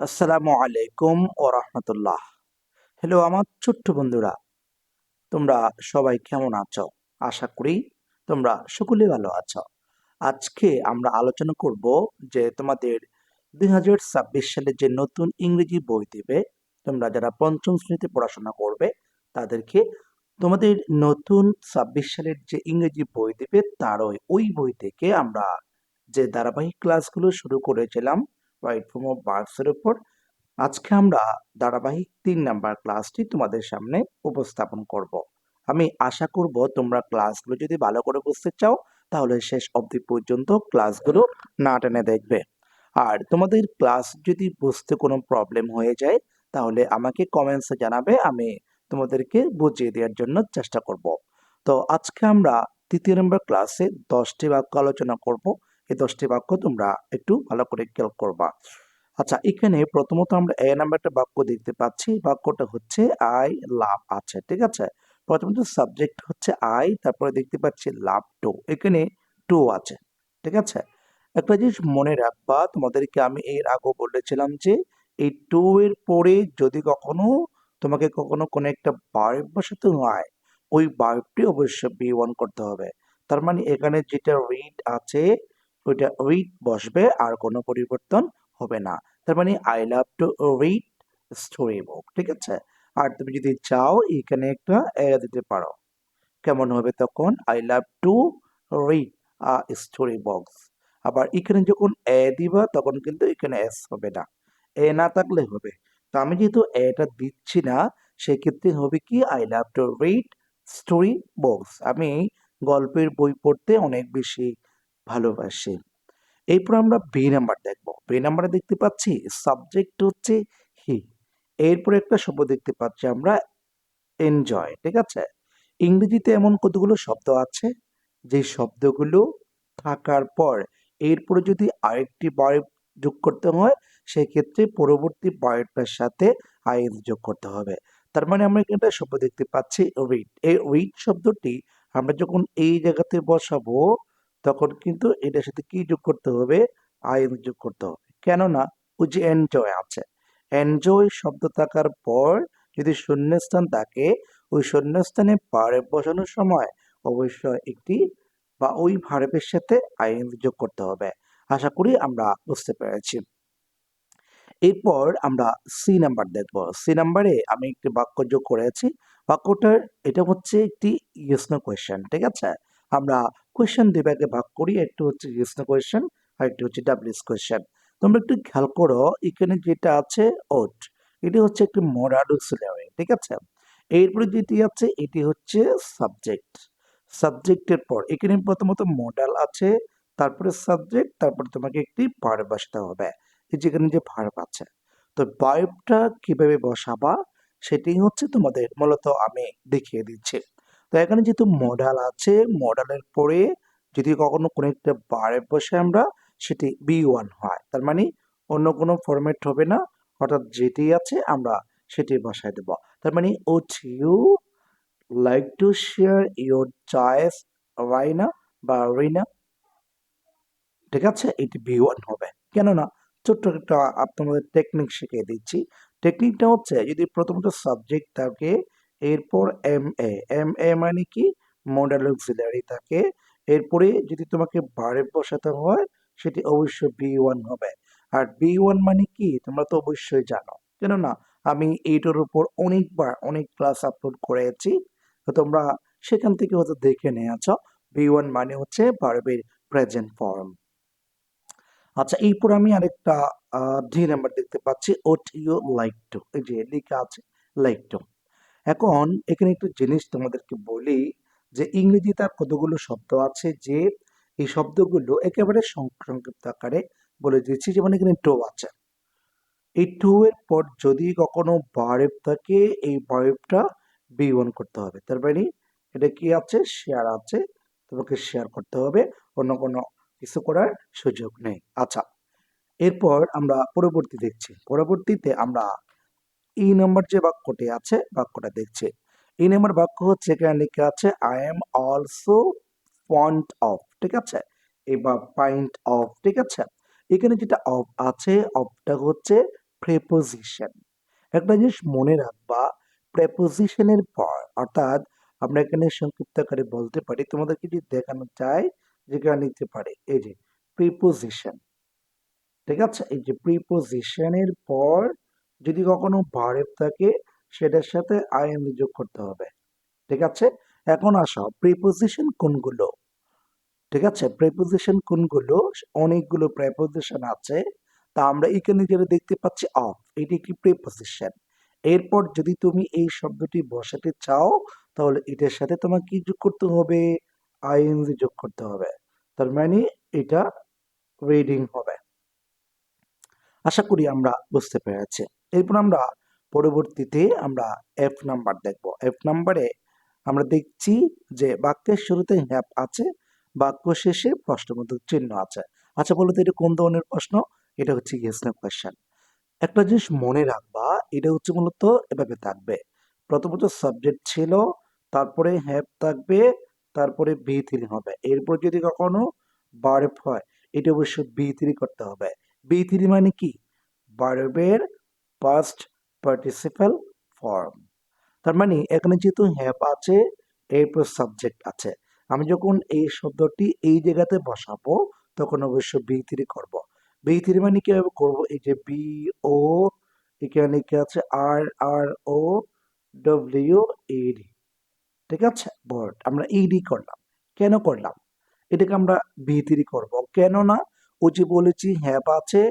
আসসালামু আলাইকুম ও রহমতুল্লাহ। হ্যালো আমার ছোট্ট বন্ধুরা, তোমরা সবাই কেমন আছো? আশা করি তোমরা সকলে ভালো আছো। আজকে আমরা আলোচনা করব যে তোমাদের দুই হাজার ছাব্বিশ সালে যে নতুন ইংরেজি বই দেবে, তোমরা যারা পঞ্চম শ্রেণীতে পড়াশোনা করবে, তাদেরকে তোমাদের নতুন ছাব্বিশ সালের যে ইংরেজি বই দেবে, তারই ওই বই থেকে আমরা যে ধারাবাহিক ক্লাসগুলো শুরু করেছিলাম ফর্ম অফ উপর, আজকে আমরা ধারাবাহিক তিন নাম্বার ক্লাসটি তোমাদের সামনে উপস্থাপন করব। আমি আশা করব তোমরা ক্লাসগুলো যদি ভালো করে বুঝতে চাও, তাহলে শেষ অবধি পর্যন্ত ক্লাসগুলো না টেনে দেখবে। আর তোমাদের ক্লাস যদি বুঝতে কোনো প্রবলেম হয়ে যায়, তাহলে আমাকে কমেন্টসে জানাবে, আমি তোমাদেরকে বুঝিয়ে দেওয়ার জন্য চেষ্টা করব। তো আজকে আমরা তৃতীয় নম্বর ক্লাসে দশটি বাক্য আলোচনা করব। এই দশটি বাক্য তোমরা একটু ভালো করে খেয়াল করবা। আচ্ছা এখানে প্রথমত আমরা এ নাম্বারটা বাক্য দেখতে পাচ্ছি। বাক্যটা হচ্ছে আই লাভ আছে, ঠিক আছে? প্রথমত সাবজেক্ট হচ্ছে আই, তারপরে দেখতে পাচ্ছি লাভ টু। এখানে টু আছে, ঠিক আছে? একটা জিনিস মনে রাখবা, তোমাদেরকে আমি এর আগে বলেছিলাম যে, এই টু এর পরে যদি কখনো তোমাকে কখনো কোনো একটা বার্ব বসাতে হয়, ওই বার্বটি অবশ্যই বি ওয়ান করতে হবে। তার মানে এখানে যেটা রিড আছে ওইটা রিড বসবে, আর কোনো পরিবর্তন হবে না। তার মানে I love to read story book ঠিক আছে? আর তুমি যদি চাও, এখানে একটা এ দিতে পারো। কেমন হবে তখন? I love to read a story books আবার এখানে যখন এ দিবা, তখন কিন্তু এখানে এস হবে না। এ না থাকলে হবে। তো আমি যেহেতু এটা দিচ্ছি না, সেক্ষেত্রে হবে কি? I love to read story books আমি গল্পের বই পড়তে অনেক বেশি ভালোবাসি। এরপর আমরা বে নাম্বার দেখব। বে নাম্বারে দেখতে পাচ্ছি সাবজেক্ট হচ্ছে হি এরপর একটা শব্দ দেখতে পাচ্ছি আমরা এনজয় ঠিক আছে? ইংরেজিতে এমন কতগুলো শব্দ আছে? যে শব্দগুলো থাকার পর এরপরে যদি আরেকটি বার্ব যোগ করতে হয়, সেক্ষেত্রে পরবর্তী বার্বটার সাথে আইএন যোগ করতে হবে। তার মানে আমরা একটা শব্দ দেখতে পাচ্ছি রিড এই রিড শব্দটি আমরা যখন এই জায়গাতে বসাবো তখন কিন্তু এটার সাথে কি যোগ করতে হবে? আইন যোগ করতে হবে। কেননা ওই যে এনজয় আছে। এনজয় শব্দ থাকার পর যদি শূন্যস্থান থাকে, ওই শূন্যস্থানে ভার্ব বসানোর সময় অবশ্যই একটি বা ওই ভার্বের সাথে আইন যোগ করতে হবে। আশা করি আমরা বুঝতে পেরেছি। এরপর আমরা সি নাম্বার দেখব। সি নাম্বারে আমি একটি বাক্য যোগ করেছি। বাক্যটার, এটা হচ্ছে একটি ইয়েসনো কোয়েশ্চেন ঠিক আছে? আমরা কোয়েশ্চেন দুভাগে ভাগ করি। একটু হচ্ছে ইয়েসনো কোয়েশ্চেন আর একটু হচ্ছে ডাব্লিউএস কোয়েশ্চেন তোমরা একটু খেয়াল করো, এখানে যেটা আছে ওট এটি হচ্ছে একটি মোরাল অক্সিলারি ঠিক আছে? এরপরে যেটি আছে, এটি হচ্ছে সাবজেক্ট সাবজেক্টের পর, এখানে প্রথমত মডাল আছে, তারপরে সাবজেক্ট তারপরে তোমাকে একটি ভার্ব বসাতে হবে যেখানে যে ভার্ব আছে। তো ভার্বটা কীভাবে বসাবা? সেটি হচ্ছে তোমাদের মূলত আমি দেখিয়ে দিচ্ছি। তো এখানে যেহেতু মডেল আছে মডেলের পরে যদি কখনো কোনো একটা বারে বসে আমরা সেটি বি ওয়ান হয়। তার মানে অন্য কোনো ফরম্যাট হবে না, অর্থাৎ যেটি আছে আমরা সেটি বসায় দেব। তার মানে would you like to share your choice Raina বা রিনা ঠিক আছে? এটি বি ওয়ান হবে। কেননা ছোট্ট একটা আপনাদের টেকনিক শিখিয়ে দিচ্ছি। টেকনিকটা হচ্ছে যদি প্রথমত সাবজেক্ট থাকে এরপর এম এ। এম এ মানে কি? মডেল অক্সিলারি থাকে এরপরে যদি তোমাকে বারে বসাতে হয়, সেটি অবশ্যই বি ওয়ান হবে। আর বি ওয়ান মানে কি? তোমরা তো অবশ্যই জানো। কেননা, আমি এইটার উপর অনেকবার অনেক ক্লাস আপলোড করেছি। তো তোমরা সেখান থেকে হয়তো দেখে নিয়েছ, বি ওয়ান মানে হচ্ছে ভার্বের প্রেজেন্ট ফর্ম আচ্ছা এরপর আমি আরেকটা ডি নাম্বার দেখতে পাচ্ছি ওট ইউ লাইক টু এই যে লেখা আছে লাইক টু এখন এখানে একটু জিনিস তোমাদেরকে বলি যে ইংরেজি তার কতগুলো শব্দ আছে যে এই শব্দগুলো একেবারে সংক্ষিপ্ত আকারে বলে দিচ্ছি যেমন এখানে টো আছে। এই টু এর পর যদি কখনো বারেব থাকে, এই বারেবটা বি ওয়ান করতে হবে। তার মানে এটা কি আছে? শেয়ার আছে। তোমাকে শেয়ার করতে হবে। অন্য কোনো কিছু করার সুযোগ নেই। আচ্ছা এরপর আমরা পরবর্তী দেখছি। পরবর্তীতে আমরা ই নাম্বার যে বাক্যটি আছে, বাক্যটা দেখছি। ই নাম্বার বাক্য হচ্ছে এখানে লেখা আছে I am also point of ঠিক আছে? এবার পয়েন্ট অফ ঠিক আছে? এখানে যেটা অফ আছে অফটা হচ্ছে প্রেপোজিশন একটা জিনিস মনে রাখবা প্রেপোজিশনের পর, অর্থাৎ আমরা এখানে সংক্ষিপ্ত আকারে বলতে পারি, তোমাদেরকে যদি দেখানো চাই যেটা নিতে পারে। এই যে প্রিপোজিশন ঠিক আছে? এই যে প্রিপোজিশনের পর যদি কখনো ভারেব থাকে, সেটার সাথে আইএন যোগ করতে হবে। ঠিক আছে? এখন আসো প্রিপোজিশন কোনগুলো? ঠিক আছে? প্রেপোজিশন কোনগুলো? অনেকগুলো প্রেপোজিশন আছে। তা আমরা এখানে যেটা দেখতে পাচ্ছি অফ এটি একটি প্রেপোজিশন এরপর যদি তুমি এই শব্দটি বসাতে চাও, তাহলে এটার সাথে তোমাকে কি যোগ করতে হবে? আইএনজি যোগ করতে হবে। তার মানে এটা রিডিং হবে। আশা করি আমরা বুঝতে পেরেছি। এরপর আমরা পরবর্তীতে আমরা এফ নাম্বার দেখব। এফ নাম্বারে আমরা দেখছি যে বাক্যের শুরুতে হ্যাপ আছে, বাক্য শেষে প্রশ্নবোধক চিহ্ন আছে। আচ্ছা বলো তো, এটা কোন ধরনের প্রশ্ন? এটা হচ্ছে ইয়েস নো কোয়েশ্চেন একটা জিনিস মনে রাখবা, এটা হচ্ছে মূলত এভাবে থাকবে। প্রথমত সাবজেক্ট ছিল, তারপরে হ্যাপ থাকবে, তারপরে বি থ্রি হবে। এরপর যদি কখনো বার্ব হয়, এটা অবশ্যই বি থ্রি করতে হবে। বি থ্রি মানে কি? বার্বের পাস্ট পার্টিসিপাল ফর্ম তার মানে এখানে যেহেতু হ্যাপ আছে, এরপর সাবজেক্ট আছে। আমি যখন এই শব্দটি এই জায়গাতে বসাবো, তখন অবশ্য বি থ্রি করব। বি থ্রি মানে কীভাবে করব এই যে বি ও এখানে কি আছে? আর আর ও ডব্লিউ ইডি ঠিক আছে? বর্ড আমরা ইডি করলাম। কেন করলাম? এটাকে আমরা বি থ্রি করব। কেন না? ও যে বলেছি হ্যাপ আছে,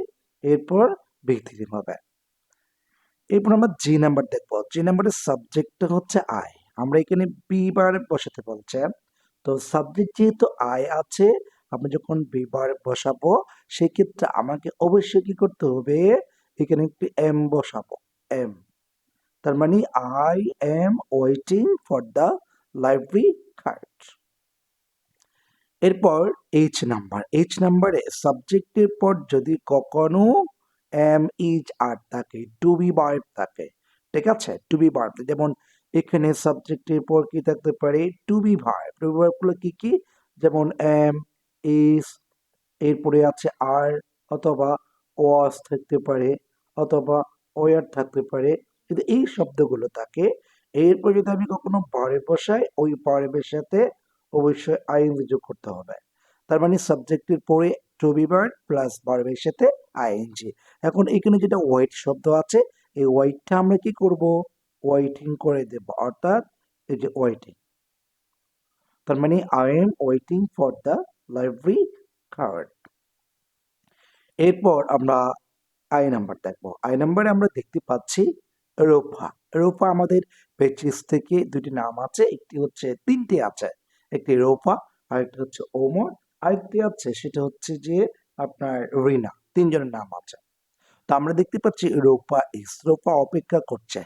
এরপর বি থ্রি হবে। এরপর আমরা জি নাম্বার দেখব। জি নাম্বারের সাবজেক্টটা হচ্ছে আই আমরা এখানে বি বার বসাতে বলছে। তো সাবজেক্ট যেহেতু আই আছে, আমরা যখন বি বার বসাবো, সেক্ষেত্রে আমাকে অবশ্যই কি করতে হবে? এখানে একটি এম বসাবো। এম তার মানে I am waiting for the library card এরপর এইচ নাম্বার এইচ নাম্বারে সাবজেক্টের পর যদি কখনো এম ইজ আর থাকে টু বি বার্ব থাকে, ঠিক আছে? টু বি বার্ব যেমন এখানে সাবজেক্টের পর কি থাকতে পারে? To be verb to be ভার্বগুলো কি কি? যেমন এম ইজ এরপরে আছে আর অথবা ওয়াস থাকতে পারে, অথবা ওয়ার থাকতে পারে। যদি এই শব্দগুলো থাকে। এরপর যদি আমি কখনো বারে বসাই, ওই বারের সাথে অবশ্যই আইএনজি যোগ করতে হবে। তার মানে সাবজেক্টের পরে টু বি ভার্ব প্লাস বারের সাথে আইএনজি এখন এখানে যেটা ওয়াইট শব্দ আছে, এই ওয়াইটটা আমরা কি করব? ওয়াইটিং করে দেব, অর্থাৎ এই যে ওয়াইটিং তার মানে I am waiting for the library card এরপর আমরা আই নাম্বার দেখব। আই নাম্বারে আমরা দেখতে পাচ্ছি রোফা রোফা আমাদের পেচিস থেকে দুটি নাম আছে, একটি হচ্ছে তিনটি আছে, একটি রোফা আরেকটি হচ্ছে ওমর। আরেকটি আছে, সেটা হচ্ছে যে আপনার রিনা, তিনজনের নাম আছে। তো আমরা দেখতে পাচ্ছি রোপা ইস রোপা অপেক্ষা করছে।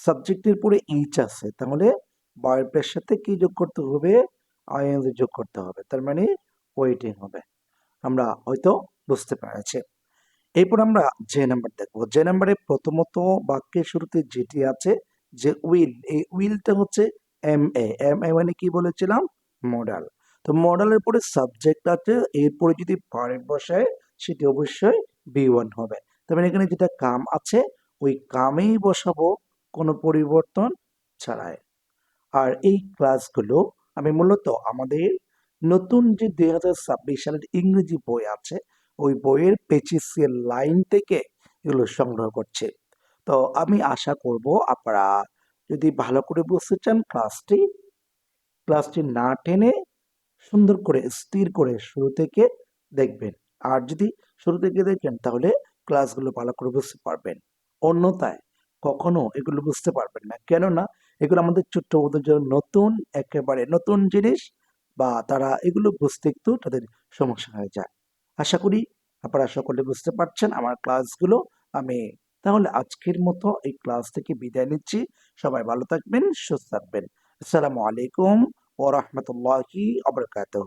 সাবজেক্টের পরে এইচ আছে, তাহলে বায়োপের সাথে কি যোগ করতে হবে? আইএনজি যোগ করতে হবে, তার মানে ওয়েটিং হবে। আমরা হয়তো বুঝতে পেরেছি। এরপর আমরা যে নাম্বার দেখব। যে নাম্বারে প্রথমত বাক্যের শুরুতে যেটি আছে, যে উইল এই উইলটা হচ্ছে এম এ এম এ মানে কি বলেছিলাম? মডেল তো মডেলের পরে সাবজেক্ট আছে, এরপরে যদি ভার্ব বসায়, সেটি অবশ্যই বি ওয়ান হবে। তার মানে এখানে যেটা কাম আছে, ওই কামেই বসাবো, কোনো পরিবর্তন ছাড়াই। আর এই ক্লাসগুলো আমি মূলত আমাদের নতুন যে দুই হাজার ছাব্বিশ সালের ইংরেজি বই আছে, ওই বইয়ের পেচিসিয়াল লাইন থেকে এগুলো সংগ্রহ করছে। তো আমি আশা করব আপনারা যদি ভালো করে বুঝতে চান ক্লাসটি ক্লাসটি না টেনে সুন্দর করে, স্থির করে শুরু থেকে দেখবেন। আর যদি শুরু থেকে দেখেন, তাহলে ক্লাসগুলো ভালো করে বুঝতে পারবেন। অন্যথায় কখনো এগুলো বুঝতে পারবেন না। কেননা এগুলো আমাদের ছোট্ট ওদের জন্য নতুন, একেবারে নতুন জিনিস বা তারা এগুলো বুঝতে একটু তাদের সমস্যা হয়ে যায়। আশা করি আপনারা সকলে বুঝতে পারছেন আমার ক্লাসগুলো। আমি তাহলে আজকের মতো এই ক্লাস থেকে বিদায় নিচ্ছি। সবাই ভালো থাকবেন, সুস্থ থাকবেন। আসসালামু আলাইকুম। ও রহমতুল্লাহি আবরকাতহ